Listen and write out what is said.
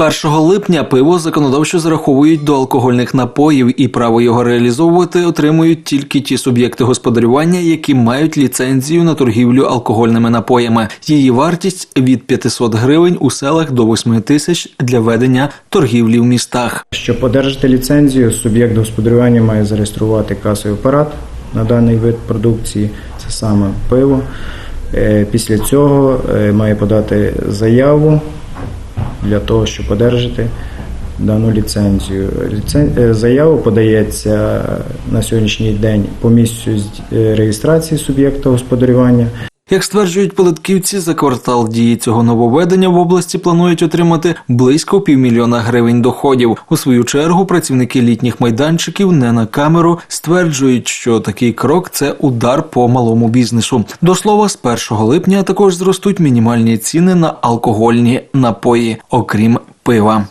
1 липня пиво законодавчо зараховують до алкогольних напоїв, і право його реалізовувати отримують тільки ті суб'єкти господарювання, які мають ліцензію на торгівлю алкогольними напоями. Її вартість від 500 гривень у селах до 8 тисяч для ведення торгівлі в містах. Щоб одержати ліцензію, суб'єкт господарювання має зареєструвати касовий апарат на даний вид продукції, це саме пиво. Е, Після цього е, має подати заяву для того, щоб одержати дану ліцензію. Ліцен- е, Заява подається на сьогоднішній день по місцю е, реєстрації суб'єкта господарювання. Як стверджують податківці, за квартал дії цього нововведення в області планують отримати близько півмільйона гривень доходів. У свою чергу працівники літніх майданчиків не на камеру стверджують, що такий крок це удар по малому бізнесу. До слова, з 1 липня також зростуть мінімальні ціни на алкогольні напої, окрім пива.